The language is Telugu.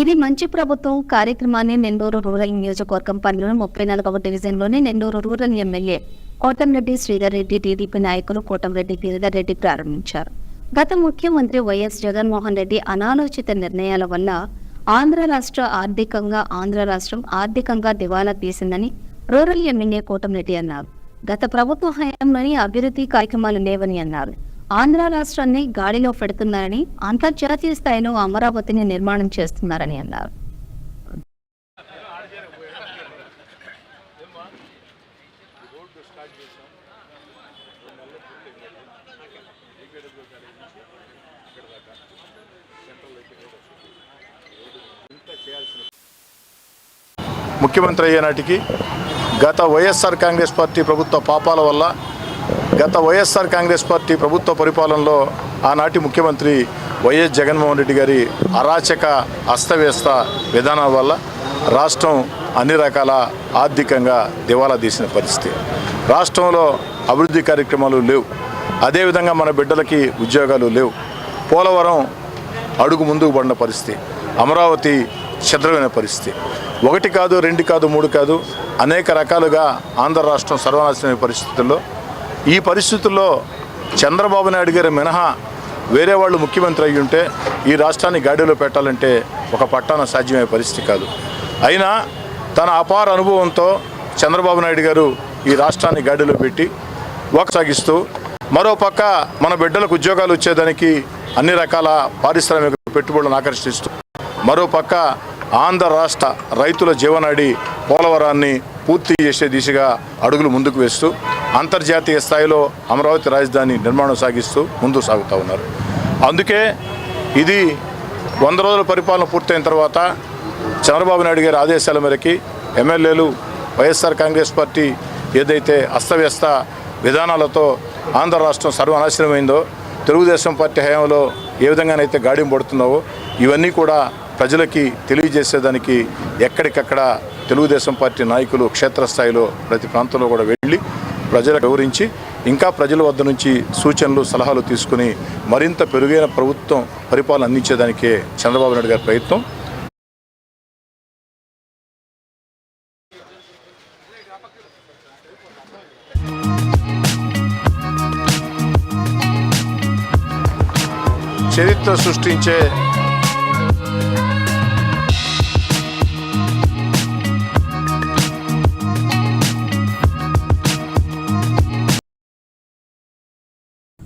ఇది మంచి ప్రభుత్వం కార్యక్రమాన్ని నెల్లూరు రూరల్ నియోజకవర్గం పరిధిలోని ముప్పై నాలుగవ డివిజన్లోని Nellore rural MLA Kotamreddy Sridhar Reddy TDP నాయకులు కోటంరెడ్డి గిరిధర్ రెడ్డి ప్రారంభించారు. గత ముఖ్యమంత్రి వైఎస్ జగన్మోహన్ రెడ్డి అనాలోచిత నిర్ణయాల వల్ల ఆంధ్ర రాష్ట్ర ఆర్థికంగా ఆంధ్ర రాష్ట్రం ఆర్థికంగా దివాలా తీసిందని రూరల్ ఎమ్మెల్యే కోటంరెడ్డి అన్నారు. గత ప్రభుత్వ హయాంలోని అభివృద్ధి కార్యక్రమాలు లేవని అన్నారు. ఆంధ్ర రాష్ట్రాన్ని గాడిలో పెడుతున్నారని అంతర్జాతీయ స్థాయిలో అమరావతిని నిర్మాణం చేస్తున్నారని అన్నారు. ముఖ్యమంత్రి అయ్యే నాటికి గత వైఎస్ఆర్ కాంగ్రెస్ పార్టీ ప్రభుత్వ పాపాల వల్ల గత వైఎస్ఆర్ కాంగ్రెస్ పార్టీ ప్రభుత్వ పరిపాలనలో ఆనాటి ముఖ్యమంత్రి వైఎస్ జగన్మోహన్ రెడ్డి గారి అరాచక అస్తవ్యస్త విధానాల వల్ల రాష్ట్రం అన్ని రకాల ఆర్థికంగా దివాలా తీసిన పరిస్థితి. రాష్ట్రంలో అభివృద్ధి కార్యక్రమాలు లేవు. అదేవిధంగా మన బిడ్డలకి ఉద్యోగాలు లేవు. పోలవరం అడుగు ముందుకు పడిన పరిస్థితి. అమరావతి ఛద్రమైన పరిస్థితి. ఒకటి కాదు రెండు కాదు మూడు కాదు అనేక రకాలుగా ఆంధ్ర రాష్ట్రం సర్వనాశనమైన పరిస్థితుల్లో ఈ పరిస్థితుల్లో చంద్రబాబు నాయుడు గారి మినహా వేరే వాళ్ళు ముఖ్యమంత్రి అయ్యి ఉంటే ఈ రాష్ట్రాన్ని గాడిలో పెట్టాలంటే ఒక పట్టాన సాధ్యమయ్యే పరిస్థితి కాదు. అయినా తన అపార అనుభవంతో చంద్రబాబు నాయుడు గారు ఈ రాష్ట్రాన్ని గాడిలో పెట్టి సాగిస్తూ మరోపక్క మన బిడ్డలకు ఉద్యోగాలు వచ్చేదానికి అన్ని రకాల పారిశ్రామిక పెట్టుబడులను ఆకర్షిస్తూ మరోపక్క ఆంధ్ర రాష్ట్ర రైతుల జీవనాడి పోలవరాన్ని పూర్తి చేసే దిశగా అడుగులు ముందుకు వేస్తూ అంతర్జాతీయ స్థాయిలో అమరావతి రాజధాని నిర్మాణం సాగిస్తూ ముందుకు సాగుతూ ఉన్నారు. అందుకే ఇది వంద రోజుల పరిపాలన పూర్తయిన తర్వాత చంద్రబాబు నాయుడు గారి ఆదేశాల మేరకి ఎమ్మెల్యేలు వైఎస్ఆర్ కాంగ్రెస్ పార్టీ ఏదైతే అస్తవ్యస్త విధానాలతో ఆంధ్ర రాష్ట్రం సర్వనాశనమైందో తెలుగుదేశం పార్టీ హయాంలో ఏ విధంగానైతే గాడిం పడుతున్నావో ఇవన్నీ కూడా ప్రజలకి తెలియజేసేదానికి ఎక్కడికక్కడ తెలుగుదేశం పార్టీ నాయకులు క్షేత్రస్థాయిలో ప్రతి ప్రాంతంలో కూడా వెళ్ళి ప్రజలకు వివరించి ఇంకా ప్రజల వద్ద నుంచి సూచనలు సలహాలు తీసుకుని మరింత పెరుగైన ప్రభుత్వం పరిపాలన అందించేదానికే చంద్రబాబు నాయుడు గారి ప్రయత్నం. చరిత్ర సృష్టించే